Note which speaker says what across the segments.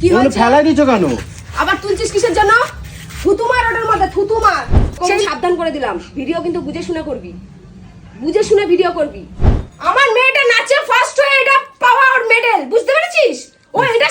Speaker 1: কি হয়েছে?
Speaker 2: ফেলাই দিছো কেন?
Speaker 1: আবার তুলছিস কিসের জন্য? থুতুমার ওটার মধ্যে থুতুমার সেই সাবধান করে দিলাম। ভিডিও কিন্তু বুঝে শুনে করবি। বুঝে শুনে ভিডিও করবি। আমার মেয়েটা নাচে ফার্স্ট হয়ে এটা পাওয়া ওর মেডেল বুঝতে পেরেছিস? ও এটা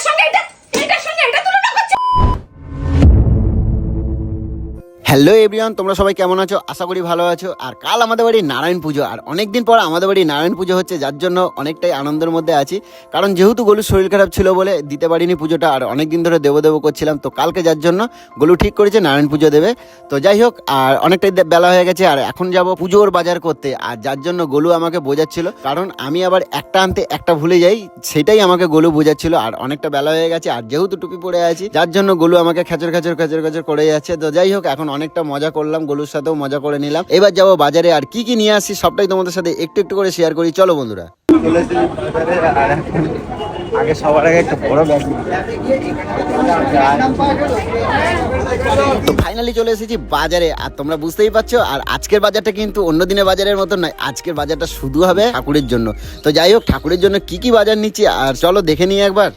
Speaker 3: হ্যালো এভরিওয়ান, তোমরা সবাই কেমন আছো? আশা করি ভালো আছো। আর কাল আমাদের বাড়ি নারায়ণ পুজো। আর অনেকদিন পর আমাদের বাড়ি নারায়ণ পুজো হচ্ছে, যার জন্য অনেকটাই আনন্দের মধ্যে আছি। কারণ যেহেতু গলুর শরীর খারাপ ছিল বলে দিতে পারিনি পুজোটা, আর অনেক দিন ধরে দেবো দেবো করছিলাম, তো কালকে যার জন্য গলু ঠিক করেছে, নারায়ণ পুজো দেবে। তো যাই হোক, আর অনেকটাই বেলা হয়ে গেছে, আর এখন যাব পুজোর বাজার করতে। আর যার জন্য গলু আমাকে বোঝাচ্ছিল, কারণ আমি আবার একটা আনতে একটা ভুলে যাই, সেটাই আমাকে গলু বোঝাচ্ছিল। আর অনেকটা বেলা হয়ে গেছে, আর যেহেতু টুপি পরে আছি, যার জন্য গলু আমাকে খেচর খেচর খেচর খেচর করে যাচ্ছে। তো যাই হোক, এখন অনেকটা মজা করলাম গলুর সাথেও মজা করে নিলাম। এবার যাব বাজারে আর কি কি নিয়ে আসি সবটাই তোমাদের সাথে একটু একটু করে শেয়ার করি। চলো বন্ধুরা।
Speaker 2: আগে সবার আগে একটা বড় ব্যাগ
Speaker 3: তো ফাইনালি চলে এসেছি বাজারে আর তোমরা বুঝতেই পারছ আর আজকের বাজারটা কিন্তু অন্য দিনের বাজারের মতন নয় আজকের বাজারটা শুধু হবে ঠাকুরের জন্য। তো যাই হোক ঠাকুরের জন্য কি কি বাজার নিচ্ছি আর চলো দেখে নিই একবার।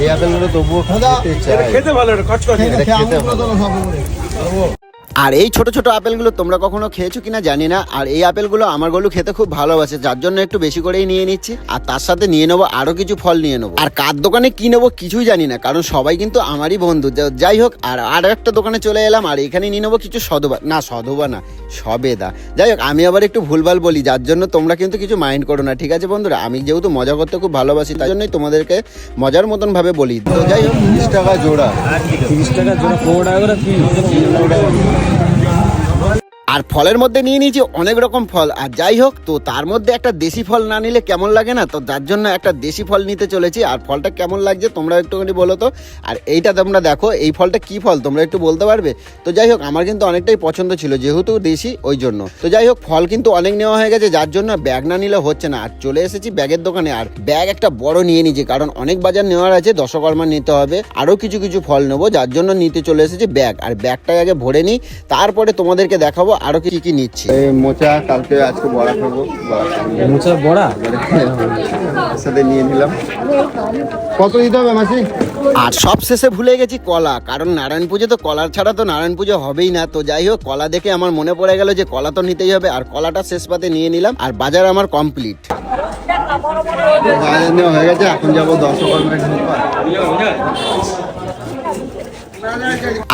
Speaker 2: এই আপেলগুলো তবুও খেতে চাই
Speaker 4: খেতে ভালো কচকচে।
Speaker 2: খেতে ভালো।
Speaker 3: আর এই ছোট ছোট আপেলগুলো তোমরা কখনো খেয়েছো কিনা জানি না আর এই আপেলগুলো আমার গলু খেতে খুব ভালোবাসে যার জন্য একটু বেশি করেই নিয়ে নিচ্ছি। আর তার সাথে নিয়ে নেব আরও কিছু ফল নিয়ে নেব। আর কার দোকানে কি নেব কিছুই জানি না কারণ সবাই কিন্তু আমারই বন্ধু। যাই হোক আর আর একটা দোকানে চলে এলাম আর এখানে নিয়ে নেব কিছু সদবা না সদবা না সবেদা যাই হোক, আমি আবার একটু ভুলভাল বলি, যার জন্য তোমরা কিন্তু কিছু মাইন্ড করো না, ঠিক আছে বন্ধুরা? আমি যেহেতু মজা করতে খুব ভালোবাসি, তাই জন্যই তোমাদেরকে মজার মতন ভাবে বলি। তো যাই হোক,
Speaker 2: তিরিশ টাকা জোড়া।
Speaker 4: তিরিশ টাকা জোড়া টাকা
Speaker 3: আর ফলের মধ্যে নিয়ে নিয়েছি অনেক রকম ফল। আর যাই হোক, তো তার মধ্যে একটা দেশি ফল না নিলে কেমন লাগে না? তো যার জন্য একটা দেশি ফল নিতে চলেছি। আর ফলটা কেমন লাগছে তোমরা একটুখানি বলো তো? আর এইটা তোমরা দেখো, এই ফলটা কি ফল? তোমরা একটু বলতে পারবে? তো যাই হোক, আমার কিন্তু অনেকটাই পছন্দ ছিল, যেহেতু দেশি, ওই জন্য। তো যাই হোক, ফল কিন্তু অনেক নেওয়া হয়ে গেছে, যার জন্য ব্যাগ না নিলে হচ্ছে না। আর চলে এসেছি ব্যাগের দোকানে। আর ব্যাগ একটা বড় নিয়ে নিয়েছি, কারণ অনেক বাজার নেওয়ার আছে, দশকর্মা নিতে হবে। আরও কিছু কিছু ফল নেব, যার জন্য নিতে চলে এসেছি ব্যাগ। আর ব্যাগটাই আগে ভরে নিই। তারপরে তোমাদেরকে দেখাবো আরও কি কি নিচ্ছি?
Speaker 2: মোচা কালকে আজকে বড়া খাব।
Speaker 4: মোচার বড়া?
Speaker 2: সাথে নিয়ে নিলাম। কত দিতে হবে মাসি?
Speaker 3: আর সব শেষে ভুলে গেছি কলা কারণ নারায়ণ পুজো তো কলার ছাড়া তো নারায়ণ পুজো হবেই না। তো যাই হোক কলা দেখে আমার মনে পড়ে গেল যে কলা তো নিতেই হবে আর কলাটা শেষ পাতে নিয়ে নিলাম আর বাজার আমার কমপ্লিট
Speaker 2: বাজার নেওয়া হয়ে গেছে এখন যাব ঢুকবো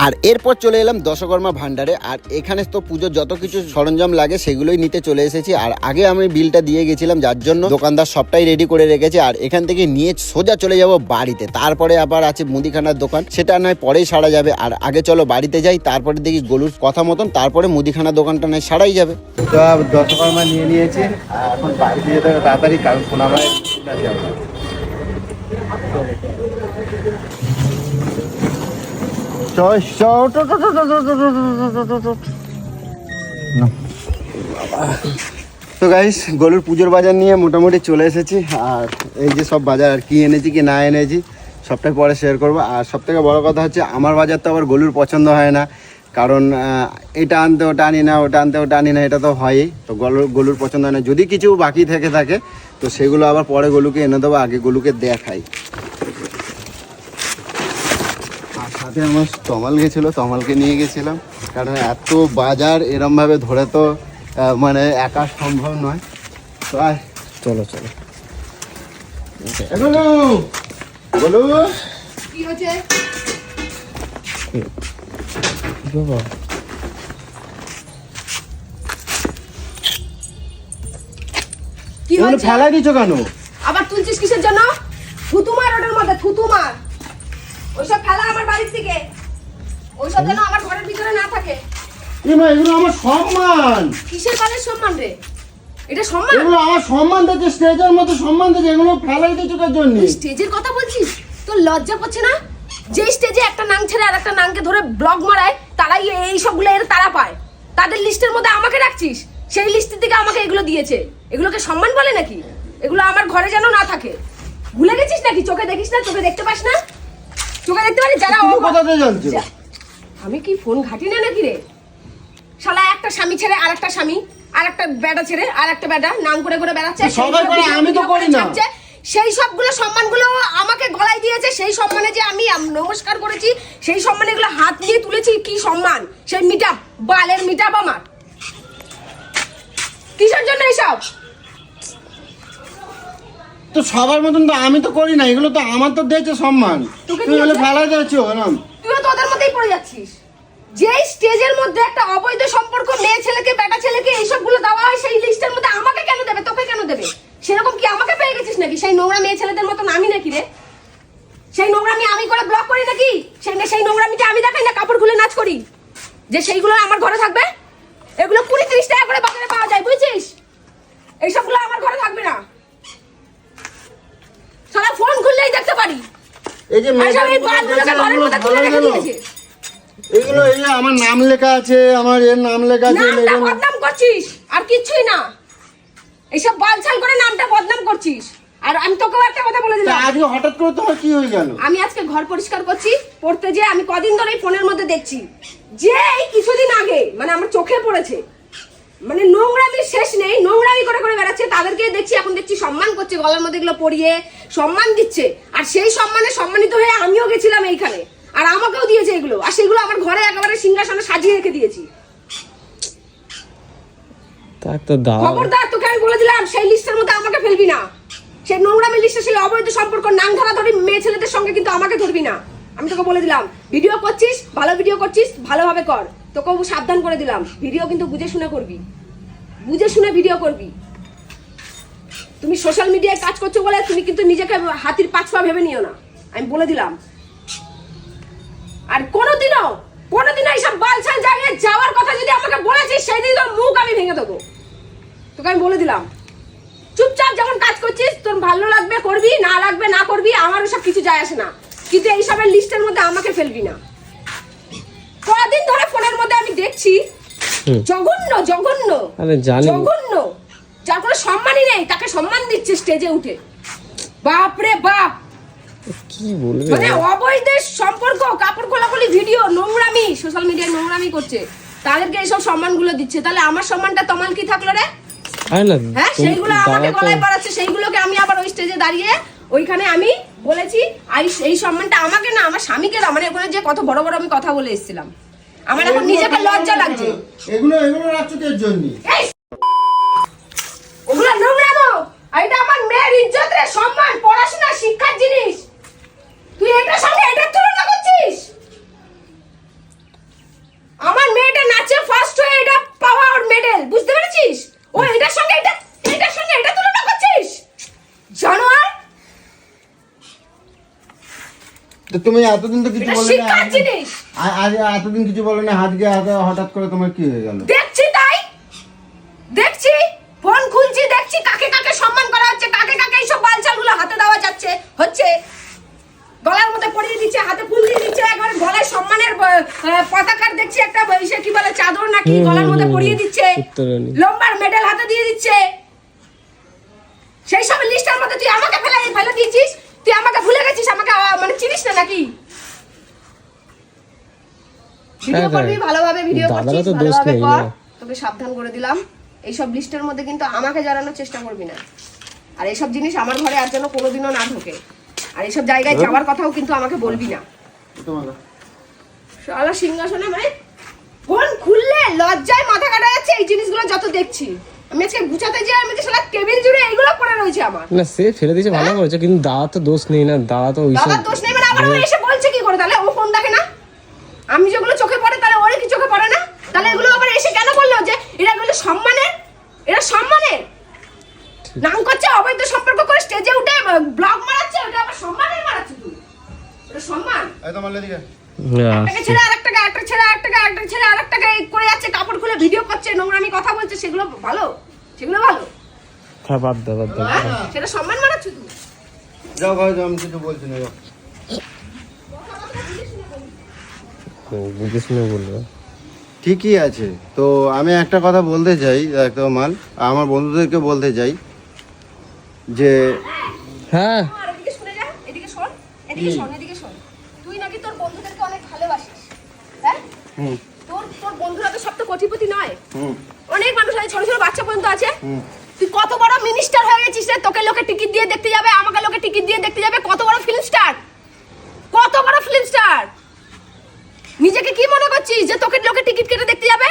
Speaker 3: আর এরপর চলে এলাম দশকর্মা ভান্ডারে আর এখানে তো পুজোর যত কিছু সরঞ্জাম লাগে সেগুলোই নিতে চলে এসেছি। আর আগে আমি বিলটা দিয়ে গেছিলাম, যার জন্য দোকানদার সবটাই রেডি করে রেখেছে। আর এখান থেকে নিয়ে সোজা চলে যাব বাড়িতে। তারপরে আবার আছে মুদিখানার দোকান, সেটা নয়, পরেই সারা যাবে। আর আগে চলো বাড়িতে যাই, তারপরে দেখি গলুর কথা মতন, তারপরে মুদিখানার দোকানটা নয়, সারাই যাবে।
Speaker 2: দশকর্মা নিয়ে নিয়েছি এখন বাড়িতে যেতে তাড়াতাড়ি, কারণ সোনামায় তো গাইস গলুর পুজোর বাজার নিয়ে মোটামুটি চলে এসেছি। আর এই যে সব বাজার আর কি এনেছি কি না এনেছি সবটাই পরে শেয়ার করব। আর সব থেকে বড় কথা হচ্ছে আমার বাজার তো আবার গলুর পছন্দ হয় না। কারণ এটা আনতে ওটা আনি না ওটা আনতে ওটা আনি না এটা তো হয়ই। তো গলুর গলুর পছন্দ হয় না। যদি কিছু বাকি থেকে থাকে তো সেগুলো আবার পরে গলুকে এনে দেবো আগে গলুকে দেখাই আর সাথে আমার তমাল গেছিল তমালকে নিয়ে গেছিলাম। কারণ এত বাজার এরমভাবে ধরে তো মানে একা সম্ভব নয়। তো আয়।
Speaker 4: চলো চলো।
Speaker 1: কি হয়েছে?
Speaker 4: বাবা।
Speaker 1: কি হয়েছে?
Speaker 2: ফেলাই দিছো কেন?
Speaker 1: আবার তুলছিস কিসের জন্য? থুতুমার ওটার মধ্যে থুতুমার ওইসব ফেলা আমার বাড়ির থেকে। ওইসব যেন আমার ঘরের ভিতরে না থাকে।
Speaker 2: এ মা, এগুলো আমার সম্মান?
Speaker 1: কিসের কালের সম্মান রে? এটা সম্মান?
Speaker 2: এগুলো আমার সম্মান দিচ্ছে স্টেজের মতো সম্মান দিচ্ছে এগুলো ফেলাই দিচ্ছ কার জন্য।
Speaker 1: স্টেজের কথা বলছিস? তোর লজ্জা করছে না? যে স্টেজে একটা নাং ছেড়ে আর একটা নাংকে ধরে ব্লগ মারায় তারাই এই সবগুলো এর তারা পায়। তাদের লিস্টের মধ্যে আমাকে রাখছিস? সেই লিস্টের দিকে আমাকে এগুলো দিয়েছে। এগুলোকে সম্মান বলে নাকি? এগুলো আমার ঘরে যেন না থাকে। ভুলে গেছিস নাকি? চোখে দেখিস না? চোখে দেখতে পাস না? চোখে দেখতে পারি যারা
Speaker 2: কোথাতে জানছো?
Speaker 1: আমি কি ফোন ঘাটি না নাকি রে? শালা একটা স্বামী ছেড়ে আর একটা স্বামী আর একটা বেটা ছেড়ে আর একটা বেটা নাম করে করে বেড়াচ্ছে
Speaker 2: আমি তো
Speaker 1: করি
Speaker 2: না।
Speaker 1: সেই সবগুলো সম্মানগুলো আমাকে গলায় দিয়েছে সেই সম্মানে যে আমি নমস্কার করেছি সেই সম্মানে এগুলো হাত দিয়ে তুলেছি কি সম্মান? সেই মিটাপ বালের মিটাপ আমার। কিসের জন্য এইসব
Speaker 3: তো সবার মতন তো আমি তো করি না এগুলো তো আমার তো দিয়েছে সম্মান। তুমি
Speaker 1: দিয়েছে?
Speaker 3: ফেলা যাচ্ছ এরম
Speaker 1: তুইও তো ওদের মধ্যেই পড়ে যাচ্ছিস। যেই স্টেজের মধ্যে একটা অবৈধ সম্পর্ক মেয়ে ছেলেকে বেটা ছেলেকে এইসবগুলো দেওয়া হয় সেই লিস্টের মধ্যে আমাকে কেন দেবে তোকে কেন দেবে? সেরকম কি আমাকে পেয়ে গেছিস নাকি? সেই নোংরা মেয়ে ছেলেদের মতন আমি নাকি রে? সেই নোংরামি আমি করে ব্লক করি নাকি? সেই সেই নোংরামিটা আমি দেখাই না কাপড় খুলে নাচ করি? যে সেইগুলো আমার ঘরে থাকবে? এগুলো কুড়ি তিরিশ টাকা করে বাজারে পাওয়া যায় বুঝছিস? এইসবগুলো আমার ঘরে থাকবে না। সারা ফোন খুললেই দেখতে পারি।
Speaker 3: এই যে
Speaker 1: আর সব এই
Speaker 3: যে আমার নাম লেখা আছে আমার এর নাম লেখা আছে
Speaker 1: বদনাম করছিস আর কিচ্ছুই না। এইসব বালছাল করে নামটা বদনাম করছিস। আর আমি তোকেও একটা কথা বলে দিলাম।
Speaker 3: আজকে হঠাৎ করে তোমার কি হয়ে গেল?
Speaker 1: আমি আজকে ঘর পরিষ্কার করছি পড়তে যে আমি কদিন ধরে ফোনের মধ্যে দেখছি। যে এই কিছুদিন আগে মানে আমার চোখে পড়েছে মানে নোংরামি শেষ নেই নোংরামি করে করে বেড়াচ্ছে তাদেরকে দেখছি এখন দেখছি সম্মান করছে গলার মধ্যে এগুলো পরিয়ে সম্মান দিচ্ছে। আর সেই সম্মানে সম্মানিত হয়ে আমিও গেছিলাম এইখানে। আর আমাকেও দিয়েছে এগুলো। আর সেগুলো আমার ঘরে একেবারে সিংহাসনে সাজিয়ে রেখে দিয়েছি। খবরদার তোকে আমি বলে দিলাম সেই লিস্টের মধ্যে আমাকে ফেলবি না। সেই নোংরামি লিস্টে সেই অবৈধ সম্পর্ক নাং ধরা ধরি মেয়ে ছেলেদের সঙ্গে কিন্তু আমাকে ধরবি না। আমি তোকে বলে দিলাম ভিডিও করছিস ভালো ভিডিও করছিস ভালোভাবে কর। তোকেও সাবধান করে দিলাম। ভিডিও কিন্তু বুঝে শুনে করবি। বুঝে শুনে ভিডিও করবি। তুমি সোশ্যাল মিডিয়ায় কাজ করছ বলে তুমি কিন্তু নিজেকে হাতির পাঁচ পা ভেবে নিও না। আমি বলে দিলাম। আর কোনোদিনও কোনোদিনও এইসব বালছাল জায়গায় যাওয়ার কথা যদি আমাকে বলেছিস সেই দিন তোর মুখ আমি ভেঙে দেবো। তোকে আমি বলে দিলাম। চুপচাপ যেমন কাজ করছিস, তোর ভালো লাগবে করবি, না লাগবে না করবি আমার সব কিছু যায় আসে না। কিন্তু এইসবের লিস্টের মধ্যে আমাকে ফেলবি না। কদিন ধরে ফোনের মধ্যে আমি দেখছি। জঘন্য জঘন্য
Speaker 4: আরে জানি।
Speaker 1: জঘন্য। যার কোনো সম্মানই নেই তাকে সম্মান দিচ্ছে স্টেজে উঠে। বাপ রে বাপ।
Speaker 4: কি বলবে?
Speaker 1: মানে অবৈধ সম্পর্ক কাপড় খোলাখুলি ভিডিও নোংরামি সোশ্যাল মিডিয়ায় নোংরামি করছে। তাদেরকে এইসব সম্মানগুলো দিচ্ছে। তাহলে আমার সম্মানটা তমাল কি থাকল রে? হ্যাঁ সেইগুলো আমাকে গলায় পাড়াচ্ছে সেইগুলোকে আমি আবার ওই স্টেজে দাঁড়িয়ে ওইখানে আমি বলেছি আর এই সম্মানটা আমাকে না আমার স্বামীকে দাও। মানে ওখানে যে কত বড় বড় আমি কথা বলে এসেছিলাম। আমার এখন নিজেকে লজ্জা লাগছে।
Speaker 3: এগুলো এগুলো রাখছো তোর জন্য?
Speaker 1: ওগুলো নোংরামো। এটা আমার মেয়ের ইজ্জত রে সম্মান পড়াশোনা শিক্ষার জিনিস। তুই এটার সঙ্গে এটার তুলনা করছিস? আমার মেয়েটা নাচে ফার্স্ট হয়ে এটা পাওয়া ওর মেডেল বুঝতে পেরেছিস? ও এটার সঙ্গে এটা এটার সঙ্গে এটা তুলনা করছিস জানোয়ার
Speaker 3: তো তুমি এতদিন তো কিছু বলে না আজ এতদিন কিছু বলে না হাতে হঠাৎ করে তোমার কি হয়ে গেল?
Speaker 1: দেখছি তাই? দেখছি? ফোন খুলছি দেখছি কাকে কাকে সম্মান করা হচ্ছে কাকে কাকে এইসব বালচালগুলো হাতে দেওয়া যাচ্ছে হচ্ছে। গলার মধ্যে পরিয়ে দিচ্ছে হাতে ফুল দিয়ে দিচ্ছে একবারে গলায় সম্মানের পতাকার দেখছি একটা ইসে কি বলে চাদর নাকি গলার মধ্যে পরিয়ে দিচ্ছে। লম্বার মেডেল হাতে দিয়ে দিচ্ছে। সেই সব লিস্টের মধ্যে তুই আমাকে ফেলে ফেলে দিয়েছিস? তুই আমাকে ভুলে গেছিস? আমাকে মানে চিনিস না নাকি? ভিডিও
Speaker 4: হ্যাঁ,
Speaker 1: করবি
Speaker 4: হ্যাঁ।
Speaker 1: ভালোভাবে ভিডিও করছিস ভালোভাবে কর। তোকে সাবধান করে দিলাম। এইসব লিস্টের মধ্যে কিন্তু আমাকে জড়ানোর চেষ্টা করবি না। আর এইসব জিনিস আমার ঘরে আর যেন কোনোদিনও না ঢোকে। আর এইসব জায়গায় যাওয়ার কথাও কিন্তু আমাকে বলবি না। শালা সিংহাসনে মানে ফোন খুললে লজ্জায় মাথা কাটা যাচ্ছে এই জিনিসগুলো যত দেখছি। আমি আজকে গুছাতে যাই আমি শালা টেবিল জুড়ে এইগুলো পড়ে রয়েছে আমার।
Speaker 4: না সে ফেলে দিয়েছে ভালো করেছে কিন্তু দাদা তো দোষ নেই না দাদা তো ওইসব
Speaker 1: দাদার দোষ নেই মানে আবার ও এসে বলছে কি করে? তাহলে ও ফোন দেখে না? আমি যেগুলো চোখে পড়ে তাহলে ওরে কি চোখে পড়ে না? তাহলে এগুলো আবার এসে কেন বলল যে এরা এগুলো সম্মানের? এরা সম্মানের? নাম করছে অবৈধ সম্পর্ক করে স্টেজে উঠে ব্লগ মারাচ্ছে ওটা আবার সম্মানের মারাচ্ছে তুই? ওটা সম্মান?
Speaker 3: এই তোমার লেদিকে
Speaker 4: হ্যাঁ,
Speaker 1: একটাকে ছেড়ে আরেকটা ছেড়ে ছেড়ে করে যাচ্ছে কাপড় খুলে ভিডিও করছে নোংরামি কথা বলছে সেগুলো ভালো? সেগুলো ভালো?
Speaker 4: বাদ দাও বাদ দাও?
Speaker 1: সেটা সম্মান মারাচ্ছ তুই
Speaker 3: যাও ভাই যাও, আমি কিছু বলছি না
Speaker 4: ও, বুঝে শুনে বলবে।
Speaker 3: ঠিকই আছে। তো আমি একটা কথা বলতে চাই একদম মাল আমার বন্ধুদেরকে বলতে চাই যে
Speaker 4: হ্যাঁ।
Speaker 1: এদিকে শুনে যা এদিকে শোন এদিকে বন্ধুদেরকে অনেক ভালোবাসিস হ্যাঁ? তোর তোর বন্ধুরা তো সব তো কোটিপতি নয়। অনেক মানুষ আছে ছোট ছোট বাচ্চা পর্যন্ত আছে। তুই কত বড় মিনিস্টার হয়ে গেছিস রে? তোকে লোকে টিকিট দিয়ে দেখতে যাবে আমাকে লোকে টিকিট দিয়ে দেখতে যাবে। কত বড় ফিল্ম স্টার কত বড় ফিল্ম স্টার নিজেকে কি মনে করছিস যে তোকে লোকে টিকিট কেটে দেখতে যাবে?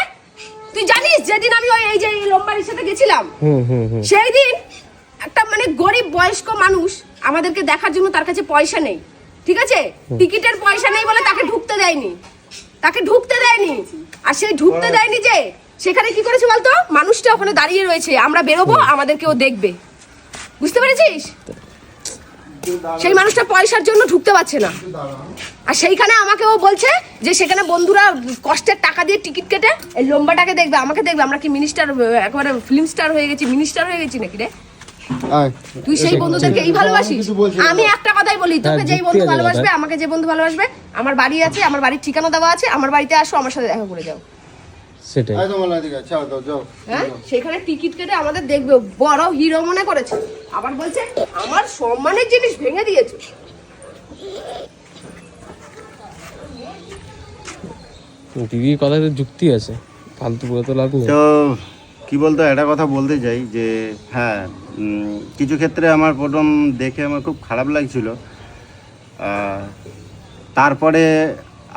Speaker 1: তুই জানিস যেদিন আমি ওই এই যে লোম্বারির সাথে গেছিলাম সেই দিন একটা মানে গরিব বয়স্ক মানুষ আমাদেরকে দেখার জন্য তার কাছে পয়সা নেই। ঠিক আছে? টিকিটের পয়সা নেই বলে তাকে ঢুকতে দেয়নি। তাকে ঢুকতে দেয়নি। আর সেই ঢুকতে দেয়নি যে সেখানে কি করেছে বলতো? মানুষটা ওখানে দাঁড়িয়ে রয়েছে। আমরা বেরোবো আমাদেরকে ও দেখবে। বুঝতে পেরেছিস? সেই মানুষটা পয়সার জন্য ঢুকতে পারছে না। আর সেইখানে আমাকে ও বলছে যে সেখানে বন্ধুরা কষ্টের টাকা দিয়ে টিকিট কেটে এই লম্বাটাকে দেখবে আমাকে দেখবে। আমরা কি মিনিস্টার একেবারে ফিল্ম স্টার হয়ে গেছি মিনিস্টার হয়ে গেছি নাকি রে। তুই সেই বন্ধুদেরকে এই ভালোবাসিস। আমি একটা কথাই বলি তোকে
Speaker 4: হ্যাঁ,
Speaker 1: যেই
Speaker 4: যুক্তি
Speaker 1: বন্ধু
Speaker 4: আছে
Speaker 1: ভালোবাসবে আমাকে যে বন্ধু ভালোবাসবে আমার বাড়ি আছে আমার বাড়ির ঠিকানা দেওয়া আছে আমার বাড়িতে আসো আমার সাথে দেখা করে যাও।
Speaker 4: সেটাই।
Speaker 3: আয় তোমার এদিকে, ছাড় দাও, যাও।
Speaker 1: হ্যাঁ? সেখানে টিকিট কেটে আমাদের দেখবে বড় হিরো মনে করেছে। আবার বলছে আমার সম্মানের জিনিস ভেঙে দিয়েছে।
Speaker 4: দিদির কথাতে যুক্তি আছে ফালতু বলে তো লাভ নেই।
Speaker 3: কি বলতো, একটা কথা বলতে চাই যে হ্যাঁ কিছু ক্ষেত্রে আমার প্রথম দেখে আমার খুব খারাপ লাগছিল। তারপরে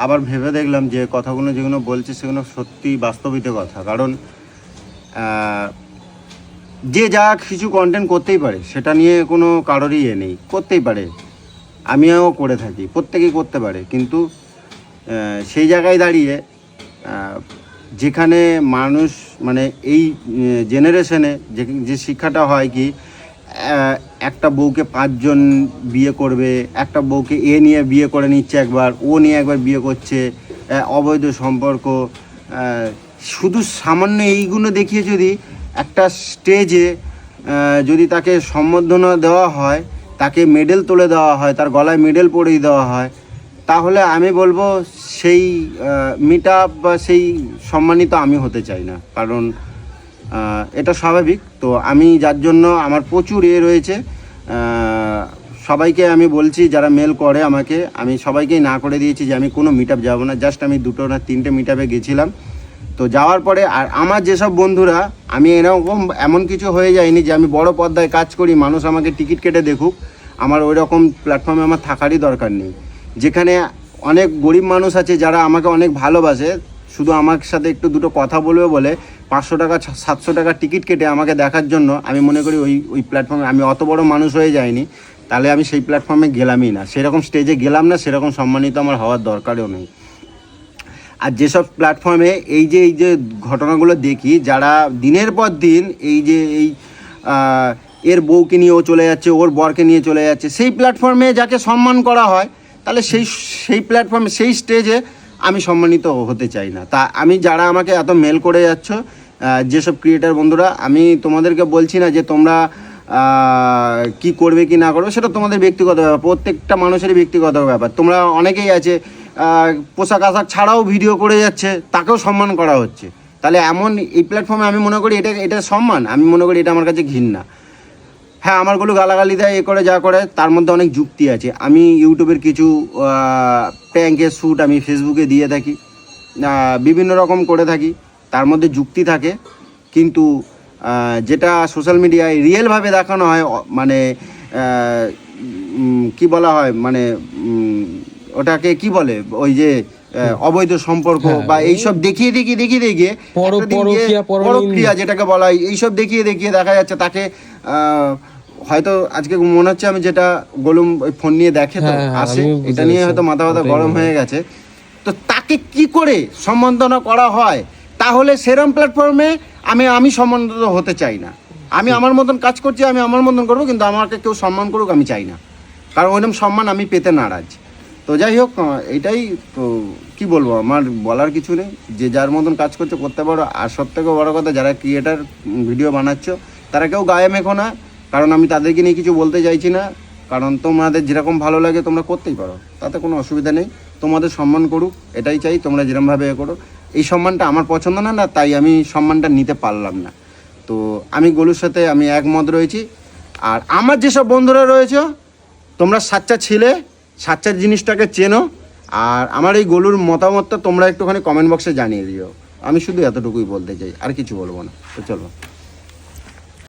Speaker 3: আবার ভেবে দেখলাম যে কথাগুলো যেগুলো বলছে সেগুলো সত্যি বাস্তবিত কথা। কারণ যে যা কিছু কন্টেন্ট করতেই পারে, সেটা নিয়ে কোনো কারোরই এ নেই। করতেই পারে। আমিও করে থাকি, প্রত্যেকেই করতে পারে। কিন্তু সেই জায়গায় দাঁড়িয়ে যেখানে মানুষ মানে এই জেনারেশনে যে যে শিক্ষাটা হয় কি একটা বউকে পাঁচজন বিয়ে করবে, একটা বউকে এ নিয়ে বিয়ে করে নিচ্ছে একবার, ও নিয়ে একবার বিয়ে করছে অবৈধ সম্পর্ক শুধু সামান্য এইগুলো দেখিয়ে যদি একটা স্টেজে যদি তাকে সম্বর্ধনা দেওয়া হয়, তাকে মেডেল তুলে দেওয়া হয়, তার গলায় মেডেল পরিয়ে দেওয়া হয় তাহলে আমি বলব সেই মিট আপ বা সেই সম্মানিত আমি হতে চাই না। কারণ এটা স্বাভাবিক। তো আমি যার জন্য আমার প্রচুর এ রয়েছে সবাইকে আমি বলছি, যারা মেল করে আমাকে, আমি সবাইকেই না করে দিয়েছি যে আমি কোনো মিট আপ যাব না। জাস্ট আমি দুটো না তিনটে মিট আপে গেছিলাম। তো যাওয়ার পরে, আর আমার যেসব বন্ধুরা, আমি এরকম এমন কিছু হয়ে যায়নি যে আমি বড় পর্দায় কাজ করি, মানুষ আমাকে টিকিট কেটে দেখুক। আমার ওই রকম প্ল্যাটফর্মে আমার থাকারই দরকার নেই। যেখানে অনেক গরিব মানুষ আছে যারা আমাকে অনেক ভালোবাসে, শুধু আমার সাথে একটু দুটো কথা বলবে বলে পাঁচশো টাকা, সাতশো টাকা টিকিট কেটে আমাকে দেখার জন্য আমি মনে করি ওই ওই প্ল্যাটফর্মে আমি অত বড় মানুষ হয়ে যাইনি। তাহলে আমি সেই প্ল্যাটফর্মে গেলামই না। সেরকম স্টেজে গেলাম না, সেরকম সম্মানিত আমার হওয়ার দরকারও নেই। আর যেসব প্ল্যাটফর্মে এই যে এই যে ঘটনাগুলো দেখি, যারা দিনের পর দিন এই যে, এই এর বউকে নিয়ে ও চলে যাচ্ছে, ওর বরকে নিয়ে চলে যাচ্ছে, সেই প্ল্যাটফর্মে যাকে সম্মান করা হয় তাহলে সেই সেই প্ল্যাটফর্মে সেই স্টেজে আমি সম্মানিত হতে চাই না। তা আমি যারা আমাকে এত মেল করে যাচ্ছ যেসব ক্রিয়েটার বন্ধুরা, আমি তোমাদেরকে বলছি না যে তোমরা কি করবে কি না করবে, সেটা তোমাদের ব্যক্তিগত ব্যাপার, প্রত্যেকটা মানুষেরই ব্যক্তিগত ব্যাপার। তোমরা অনেকেই আছে পোশাক আশাক ছাড়াও ভিডিও করে যাচ্ছে, তাকেও সম্মান করা হচ্ছে। তাহলে এমন এই প্ল্যাটফর্মে আমি মনে করি এটা এটা সম্মান, আমি মনে করি এটা আমার কাছে ঘৃণা। হ্যাঁ আমারগুলো গালাগালি দেয় এ করে যা করে তার মধ্যে অনেক যুক্তি আছে। আমি ইউটিউবের কিছু প্যাঙ্কের শ্যুট আমি ফেসবুকে দিয়ে থাকি বিভিন্ন রকম করে থাকি তার মধ্যে যুক্তি থাকে। কিন্তু যেটা সোশ্যাল মিডিয়ায় রিয়েলভাবে দেখানো হয় মানে কি বলা হয় মানে ওটাকে কি বলে ওই যে অবৈধ সম্পর্ক
Speaker 4: হ্যাঁ,
Speaker 3: বা এইসব দেখিয়ে দেখিয়ে দেখিয়ে দেখিয়ে। পরক্রিয়া যেটাকে বলা হয় এইসব দেখিয়ে দেখিয়ে দেখা যাচ্ছে তাকে হয়তো আজকে মনে হচ্ছে আমি যেটা গোলুম ওই ফোন নিয়ে দেখে তো
Speaker 4: হ্যাঁ, হ্যাঁ,
Speaker 3: আসে। এটা নিয়ে হয়তো মাথা মাথা গরম হয়ে গেছে। তো তাকে কি করে সম্বর্ধনা করা হয়? তাহলে সেরম প্ল্যাটফর্মে আমি আমি সম্মানিত হতে চাই না। আমি আমার মতন কাজ করছি আমি আমার মতন করব কিন্তু আমাকে কেউ সম্মান করুক আমি চাই না। কারণ ওইরকম সম্মান আমি পেতে নারাজ। তো যাই হোক এটাই তো কি বলব আমার বলার কিছু নেই। যে যার মতন কাজ করছে করতে পারো। আর সব থেকে বড় কথা যারা ক্রিয়েটার ভিডিও বানাচ্ছ তারা কেউ গায়ে মেখো না। কারণ আমি তাদেরকে নিয়ে কিছু বলতে চাইছি না। কারণ তোমাদের যেরকম ভালো লাগে তোমরা করতেই পারো। তাতে কোনো অসুবিধা নেই। তোমাদের সম্মান করুক, এটাই চাই, তোমরা যেরমভাবে এ করো। এই সম্মানটা আমার পছন্দ না না, তাই আমি সম্মানটা নিতে পারলাম না। তো আমি গলুর সাথে আমি একমত রয়েছি। আর আমার যেসব বন্ধুরা রয়েছে, তোমরা সাচ্চা ছেলে, সাচ্চার জিনিসটাকে চেনো। আর আমার এই গলুর মতামতটা তোমরা একটুখানি কমেন্ট বক্সে জানিয়ে দিও। আমি শুধু এতটুকুই বলতে চাই, আর কিছু বলব না। তো চলো।